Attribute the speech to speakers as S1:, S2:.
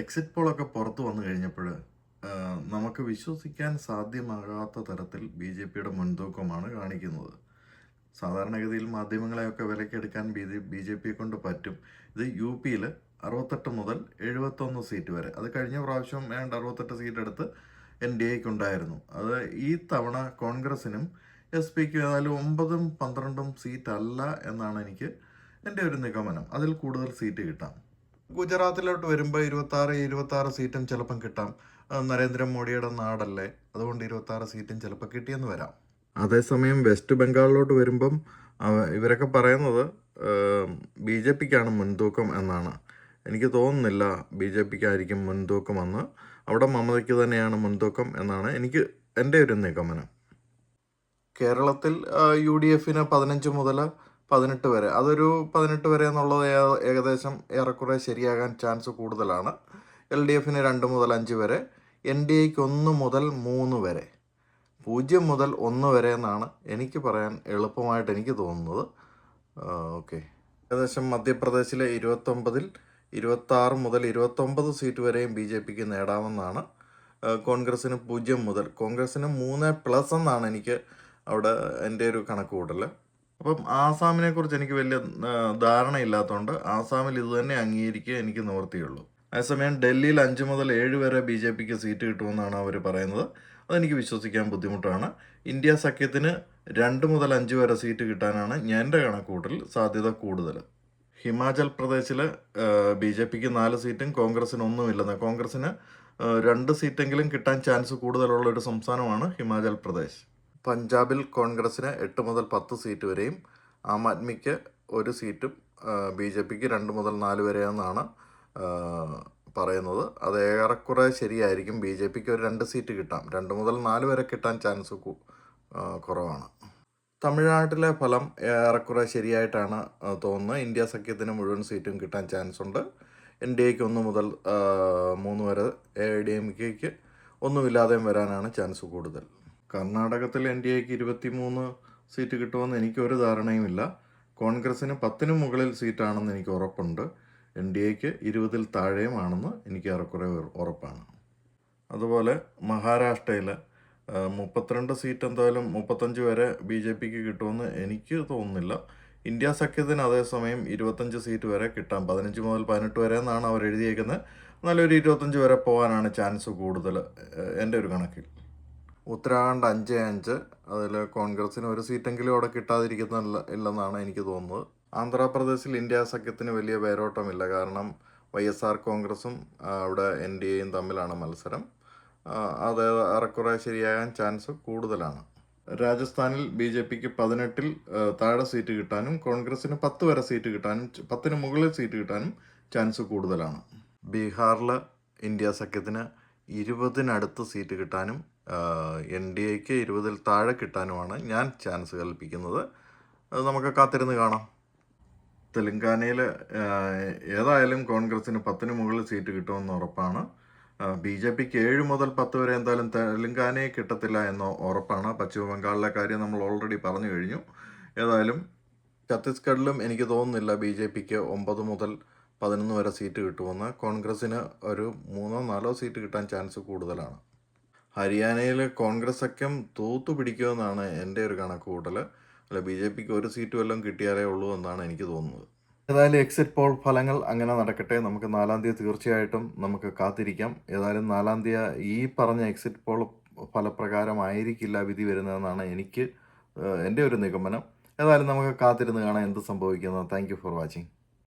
S1: Exit പോളൊക്കെ പുറത്തു വന്നു കഴിഞ്ഞപ്പോൾ നമുക്ക് വിശ്വസിക്കാൻ സാധ്യമാകാത്ത തരത്തിൽ ബി ജെ പിയുടെ മുൻതൂക്കമാണ് കാണിക്കുന്നത്. സാധാരണഗതിയിൽ മാധ്യമങ്ങളെയൊക്കെ വിലക്കെടുക്കാൻ ബി ബി ജെ പിയെ കൊണ്ട് പറ്റും. ഇത് യു പിയിൽ അറുപത്തെട്ട് മുതൽ എഴുപത്തൊന്ന് സീറ്റ് വരെ. അത് കഴിഞ്ഞ പ്രാവശ്യം ഏതാണ്ട് അറുപത്തെട്ട് സീറ്റ് എടുത്ത് എൻ ഡി എക്ക് ഉണ്ടായിരുന്നു. അത് ഈ തവണ കോൺഗ്രസിനും എസ് പിക്കും ഏതായാലും ഒമ്പതും പന്ത്രണ്ടും സീറ്റ് അല്ല എന്നാണ് എനിക്ക് എന്റെ ഒരു നിഗമനം. അതിൽ കൂടുതൽ സീറ്റ് കിട്ടാം. ഗുജറാത്തിലോട്ട് വരുമ്പോൾ ഇരുപത്തി ആറ് ഇരുപത്തി ആറ് സീറ്റും ചിലപ്പം കിട്ടാം. നരേന്ദ്രമോദിയുടെ നാടല്ലേ? അതുകൊണ്ട് ഇരുപത്തി ആറ് സീറ്റും ചിലപ്പോൾ കിട്ടിയെന്ന് വരാം. അതേസമയം വെസ്റ്റ് ബംഗാളിലോട്ട് വരുമ്പം ഇവരൊക്കെ പറയുന്നത് ബി ജെ പിക്കാണ് മുൻതൂക്കം എന്നാണ്. എനിക്ക് തോന്നുന്നില്ല ബി ജെ പിക്കായിരിക്കും മുൻതൂക്കമെന്ന് അവിടെ മമതയ്ക്ക് തന്നെയാണ് മുൻതൂക്കം എന്നാണ് എനിക്ക് എന്റെ ഒരു നിഗമനം. കേരളത്തിൽ യു ഡി എഫിന് പതിനഞ്ച് മുതൽ പതിനെട്ട് വരെ. അതൊരു പതിനെട്ട് വരെ എന്നുള്ളത് ഏകദേശം ഏറെക്കുറെ ശരിയാകാൻ ചാൻസ് കൂടുതലാണ്. എൽ ഡി എഫിന് രണ്ട് മുതൽ അഞ്ച് വരെ. എൻ ഡി എക്ക് ഒന്ന് മുതൽ മൂന്ന് വരെ. പൂജ്യം മുതൽ ഒന്ന് വരെ എന്നാണ് എനിക്ക് പറയാൻ എളുപ്പമായിട്ട് എനിക്ക് തോന്നുന്നത്. ഓക്കെ. ഏകദേശം മധ്യപ്രദേശിലെ ഇരുപത്തൊമ്പതിൽ ഇരുപത്താറ് മുതൽ ഇരുപത്തൊമ്പത് സീറ്റ് വരെയും ബി ജെ പിക്ക് നേടാമെന്നാണ്. കോൺഗ്രസ്സിന് പൂജ്യം മുതൽ. കോൺഗ്രസ്സിന് മൂന്ന് പ്ലസ് എന്നാണ് എനിക്ക് അവിടെ എന്റെ ഒരു കണക്ക് കൂട്ടൽ അപ്പം ആസാമിനെ കുറിച്ച് എനിക്ക് വലിയ ധാരണ ഇല്ലാത്തതുകൊണ്ട് ആസാമിൽ ഇത് തന്നെ അംഗീകരിക്കുക എനിക്ക് നിവർത്തിയുള്ളൂ അതേസമയം ഡൽഹിയിൽ അഞ്ച് മുതൽ ഏഴ് വരെ ബി ജെ പിക്ക് സീറ്റ് കിട്ടുമെന്നാണ് അവർ പറയുന്നത്. അതെനിക്ക് വിശ്വസിക്കാൻ ബുദ്ധിമുട്ടാണ്. ഇന്ത്യ സഖ്യത്തിന് രണ്ട് മുതൽ അഞ്ച് വരെ സീറ്റ് കിട്ടാനാണ് എന്റെ കണക്കൂട്ടൽ സാധ്യത കൂടുതൽ ഹിമാചൽ പ്രദേശിൽ ബി ജെ പിക്ക് നാല് സീറ്റും കോൺഗ്രസ്സിന് ഒന്നുമില്ലെന്ന്. കോൺഗ്രസിന് ആ, രണ്ട് സീറ്റെങ്കിലും കിട്ടാൻ ചാൻസ് കൂടുതലുള്ള ഒരു സംസ്ഥാനമാണ് ഹിമാചൽ പ്രദേശ്. പഞ്ചാബിൽ കോൺഗ്രസിന് എട്ട് മുതൽ പത്ത് സീറ്റ് വരെയും ആം ആദ്മിക്ക് ഒരു സീറ്റും ബി ജെ പിക്ക് രണ്ട് മുതൽ നാല് വരെയെന്നാണ് പറയുന്നത്. അത് ഏറെക്കുറെ ശരിയായിരിക്കും. ബി ജെ പിക്ക് ഒരു രണ്ട് സീറ്റ് കിട്ടാം. രണ്ട് മുതൽ നാല് വരെ കിട്ടാൻ ചാൻസ് കുറവാണ്. തമിഴ്നാട്ടിലെ ഫലം ഏറെക്കുറെ ശരിയായിട്ടാണ് തോന്നുന്നത്. ഇന്ത്യ സഖ്യത്തിന് മുഴുവൻ സീറ്റും കിട്ടാൻ ചാൻസ് ഉണ്ട്. എൻ ഡി എക്ക് ഒന്ന് മുതൽ മൂന്ന് വരെ എ ഡി എം കെക്ക് ഒന്നുമില്ലാതെയും വരാനാണ് ചാൻസ് കൂടുതൽ. കർണാടകത്തിൽ എൻ ഡി എക്ക് ഇരുപത്തി മൂന്ന് സീറ്റ് കിട്ടുമെന്ന് എനിക്കൊരു ധാരണയുമില്ല. കോൺഗ്രസിന് പത്തിന് മുകളിൽ സീറ്റാണെന്ന് എനിക്ക് ഉറപ്പുണ്ട്. എൻ ഡി എക്ക് ഇരുപതിൽ താഴെയുമാണെന്ന് എനിക്ക് ഏറെക്കുറെ ഉറപ്പാണ്. അതുപോലെ മഹാരാഷ്ട്രയിൽ മുപ്പത്തിരണ്ട് സീറ്റ് എന്തായാലും മുപ്പത്തഞ്ച് വരെ ബി ജെ പിക്ക് കിട്ടുമെന്ന് എനിക്ക് തോന്നുന്നില്ല. ഇന്ത്യ സഖ്യത്തിന് അതേസമയം ഇരുപത്തഞ്ച് സീറ്റ് വരെ കിട്ടാം. പതിനഞ്ച് മുതൽ പതിനെട്ട് വരെ എന്നാണ് അവർ എഴുതിയേക്കുന്നത്. നല്ലൊരു ഇരുപത്തഞ്ച് വരെ പോകാനാണ് ചാൻസ് കൂടുതൽ എന്റെ ഒരു കണക്കിൽ. ഉത്തരാഖണ്ഡ് അഞ്ച് അഞ്ച്. അതിൽ കോൺഗ്രസിന് ഒരു സീറ്റെങ്കിലും അവിടെ കിട്ടാതിരിക്കുന്നില്ല ഇല്ലെന്നാണ് എനിക്ക് തോന്നുന്നത്. ആന്ധ്രാപ്രദേശിൽ ഇന്ത്യ സഖ്യത്തിന് വലിയ വേരോട്ടമില്ല. കാരണം വൈ എസ് ആർ കോൺഗ്രസും അവിടെ എൻ ഡി എയും തമ്മിലാണ് മത്സരം. അത് ഏറെക്കുറെ ശരിയാകാൻ ചാൻസ് കൂടുതലാണ്. രാജസ്ഥാനിൽ ബി ജെ പിക്ക് പതിനെട്ടിൽ താഴെ സീറ്റ് കിട്ടാനും കോൺഗ്രസിന് പത്ത് വരെ സീറ്റ് കിട്ടാനും പത്തിന് മുകളിൽ സീറ്റ് കിട്ടാനും ചാൻസ് കൂടുതലാണ്. ബീഹാറിൽ ഇന്ത്യ സഖ്യത്തിന് ഇരുപതിനടുത്ത് സീറ്റ് കിട്ടാനും എൻ ഡി എക്ക് ഇരുപതിൽ താഴെ കിട്ടാനുമാണ് ഞാൻ ചാൻസ് കൽപ്പിക്കുന്നത്. അത് നമുക്ക് കാത്തിരുന്ന് കാണാം. തെലങ്കാനയിൽ ഏതായാലും കോൺഗ്രസിന് പത്തിന് മുകളിൽ സീറ്റ് കിട്ടുമെന്ന് ഉറപ്പാണ്. ബി ജെ പിക്ക് ഏഴ് മുതൽ പത്ത് വരെ എന്തായാലും തെലങ്കാനയെ കിട്ടത്തില്ല എന്ന് ഉറപ്പാണ്. പശ്ചിമ ബംഗാളിലെ കാര്യം നമ്മൾ ഓൾറെഡി പറഞ്ഞു കഴിഞ്ഞു. ഏതായാലും ഛത്തീസ്ഗഡിലും എനിക്ക് തോന്നുന്നില്ല ബി ജെ പിക്ക് ഒമ്പത് മുതൽ പതിനൊന്ന് വരെ സീറ്റ് കിട്ടുമെന്ന് കോൺഗ്രസ്സിന് ഒരു മൂന്നോ നാലോ സീറ്റ് കിട്ടാൻ ചാൻസ് കൂടുതലാണ്. ഹരിയാനയിൽ കോൺഗ്രസ് സഖ്യം തൂത്തു പിടിക്കുമെന്നാണ് എന്റെ ഒരു കണക്ക് കൂട്ടൽ അല്ല ബി ജെ പിക്ക് ഒരു സീറ്റ് വല്ലതും കിട്ടിയാലേ ഉള്ളൂ എന്നാണ് എനിക്ക് തോന്നുന്നത്. ഏതായാലും എക്സിറ്റ് പോൾ ഫലങ്ങൾ അങ്ങനെ നടക്കട്ടെ. നമുക്ക് നാലാം തീയതി തീർച്ചയായിട്ടും നമുക്ക് കാത്തിരിക്കാം. ഏതായാലും നാലാം തീയതി ഈ പറഞ്ഞ എക്സിറ്റ് പോൾ ഫലപ്രകാരമായിരിക്കില്ല വിധി വരുന്നതെന്നാണ് എനിക്ക് എന്റെ ഒരു നിഗമനം. ഏതായാലും നമുക്ക് കാത്തിരുന്ന് കാണാൻ എന്ത് സംഭവിക്കുന്നത് താങ്ക് ഫോർ വാച്ചിങ്